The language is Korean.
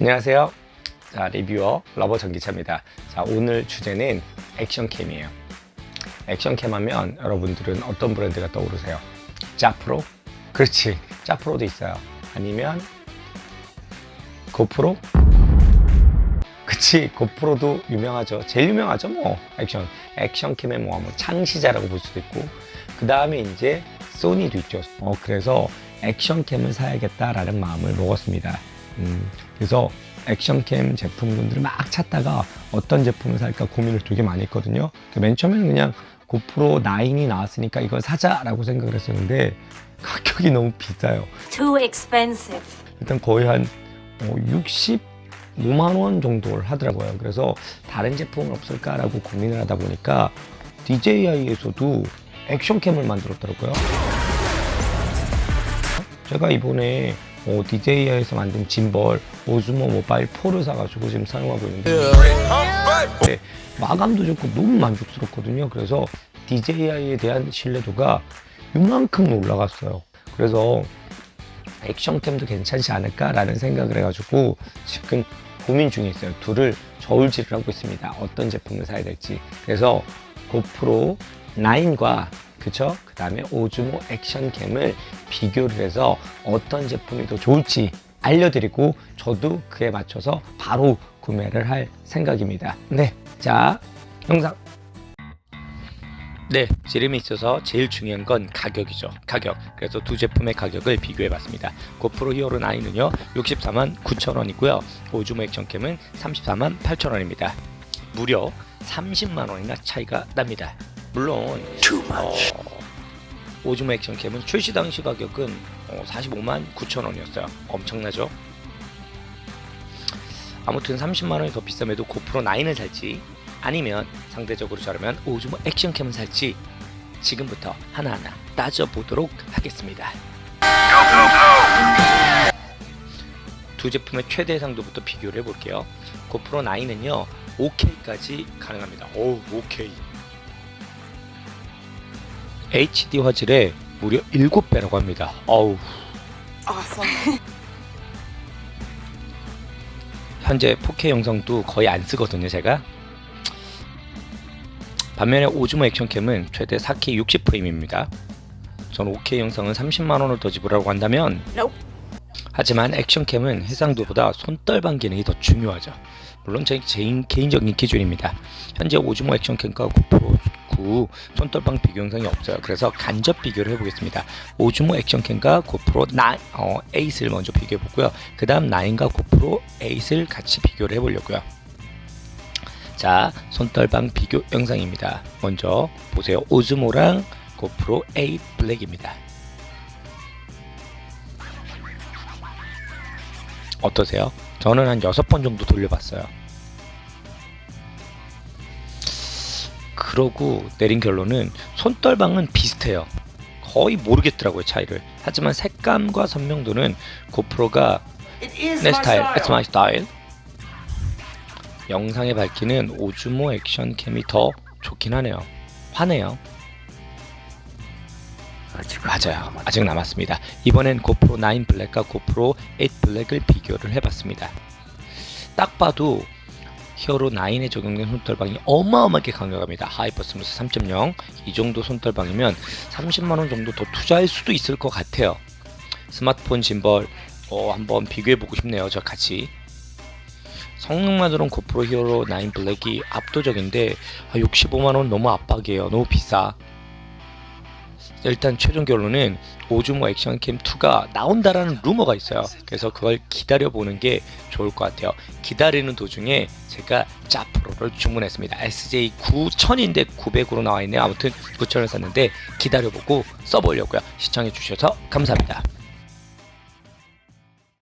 안녕하세요. 자, 리뷰어 러버 전기차입니다. 자, 오늘 주제는 액션캠이에요. 액션캠 하면 여러분들은 어떤 브랜드가 떠오르세요? 짜프로? 그렇지. 짜프로도 있어요. 아니면 고프로? 그치. 고프로도 유명하죠. 제일 유명하죠, 뭐. 액션. 액션캠의 뭐, 뭐 창시자라고 볼 수도 있고. 그 다음에 이제 소니도 있죠. 어, 그래서 액션캠을 사야겠다라는 마음을 먹었습니다. 음, 그래서 액션캠 제품군들을 막 찾다가 어떤 제품을 살까 고민을 되게 많이 했거든요. 그맨 처음에는 그냥 고프로 9이 나왔으니까 이걸 사자라고 생각을 했었는데 가격이 너무 비싸요. Too expensive. 일단 거의 한 65만 원 정도를 하더라고요. 그래서 다른 제품은 없을까라고 고민을 하다 보니까 DJI에서도 액션캠을 만들었더라고요. 제가 이번에 어, DJI에서 만든 짐벌 오즈모 모바일 4를 사가지고 지금 사용하고 있는데 네, 마감도 좋고 너무 만족스럽거든요. 그래서 DJI에 대한 신뢰도가 이만큼 올라갔어요. 그래서 액션캠도 괜찮지 않을까라는 생각을 해가지고 지금 고민 중에 있어요. 둘을 저울질을 하고 있습니다. 어떤 제품을 사야 될지. 그래서 고프로 9과 그쵸? 그 다음에 오즈모 액션캠을 비교를 해서 어떤 제품이 더 좋을지 알려드리고 저도 그에 맞춰서 바로 구매를 할 생각입니다. 네. 자, 영상. 네, 지름이 있어서 제일 중요한 건 가격이죠. 가격. 그래서 두 제품의 가격을 비교해 봤습니다. 고프로 히어로 9은요, 64만 9천 원이고요. 오즈모 액션캠은 34만 8천 원입니다. 무려 30만 원이나 차이가 납니다. 물론 어, 오즈모 액션캠은 출시 당시 가격은 어, 45만 9천 원이었어요. 엄청나죠? 아무튼 30만 원이 더 비싸매도 고프로 9을 살지 아니면 상대적으로 저렴한 오즈모 액션캠을 살지 지금부터 하나하나 따져보도록 하겠습니다. 두 제품의 최대 해상도부터 비교를 해볼게요. 고프로 9은요 5K까지 가능합니다. 오 5K. HD 화질에 무려 7배라고 합니다. 어우. 현재 4K 영상도 거의 안 쓰거든요, 제가. 반면에 오즈모 액션캠은 최대 4K 60프레임입니다. 전 5K 영상은 30만 원을 더 지불하고 한다면 Nope. 하지만 액션캠은 해상도보다 손떨방 기능이 더 중요하죠. 물론 제 개인, 개인적인 기준입니다. 현재 오즈모 액션캠과 고프로 9 손떨방 비교 영상이 없어요. 그래서 간접 비교를 해보겠습니다. 오즈모 액션캠과 고프로 9, 어, 8을 먼저 비교해 보고요. 그 다음 9과 고프로 8을 같이 비교를 해보려고요. 자, 손떨방 비교 영상입니다. 먼저 보세요. 오즈모랑 고프로 8 블랙입니다. 어떠세요? 저는 한 6번 정도 돌려봤어요. 그러고 내린 결론은 손떨방은 비슷해요. 거의 모르겠더라고요, 차이를. 하지만 색감과 선명도는 고프로가 내 스타일, it's my style. 영상에 밝히는 오즈모 액션 캠이 더 좋긴 하네요. 화내요. 맞아요. 아직 남았습니다. 이번엔 고프로 9 블랙과 고프로 8 블랙을 비교를 해봤습니다. 딱 봐도 히어로 9에 적용된 손떨방이 어마어마하게 강력합니다. 하이퍼스무스 3.0. 이 정도 손떨방이면 30만원 정도 더 투자할 수도 있을 것 같아요. 스마트폰 짐벌 어, 한번 비교해보고 싶네요. 저 같이. 성능만으로는 고프로 히어로 9 블랙이 압도적인데 65만원 너무 압박이에요. 너무 비싸. 일단 최종 결론은 오즈모 액션캠 2가 나온다라는 루머가 있어요. 그래서 그걸 기다려 보는 게 좋을 것 같아요. 기다리는 도중에 제가 짜프로를 주문했습니다. SJ 9000인데 900으로 나와 있네요. 아무튼 9000을 샀는데 기다려 보고 써보려고요. 시청해 주셔서 감사합니다.